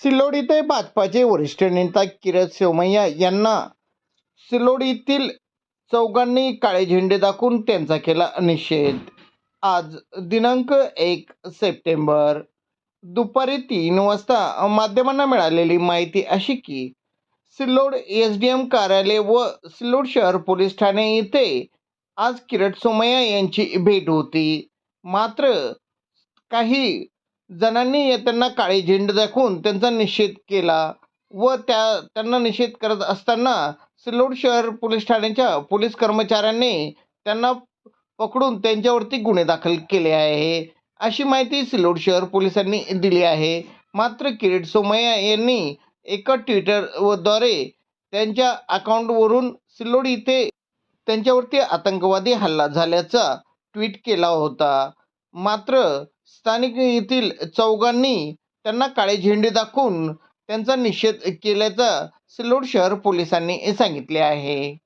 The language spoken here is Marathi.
सिल्लोड ते भाजपाचे वरिष्ठ नेता किरत सोमय्या यांना सिल्लोडीतील चौघांनी काळे झेंडे दाखवून त्यांचा केला निषेध. आज दिनांक एक सप्टेंबर दुपारी तीन वाजता माध्यमांना मिळालेली माहिती अशी की सिल्लोड एस डी एम कार्यालय व सिल्लोड शहर पोलीस ठाणे येथे आज किरट सोमय्या यांची भेट होती. मात्र काही जणांनी त्यांना काळे झेंड दाखवून त्यांचा निषेध केला व त्या त्यांना निषेध करत असताना सिल्लोड शहर पोलीस ठाण्याच्या पोलीस कर्मचाऱ्यांनी त्यांना पकडून त्यांच्यावरती गुन्हे दाखल केले आहे. अशी माहिती सिल्लोड शहर पोलिसांनी दिली आहे. मात्र किरीट सोमय्या यांनी एका ट्विटरद्वारे त्यांच्या अकाउंटवरून सिल्लोड इथे त्यांच्यावरती आतंकवादी हल्ला झाल्याचा ट्विट केला होता. मात्र स्थानिक येथील चौघांनी त्यांना काळे झेंडे दाखवून त्यांचा निषेध केल्याचा सिल्लोड शहर पोलिसांनी सांगितले आहे.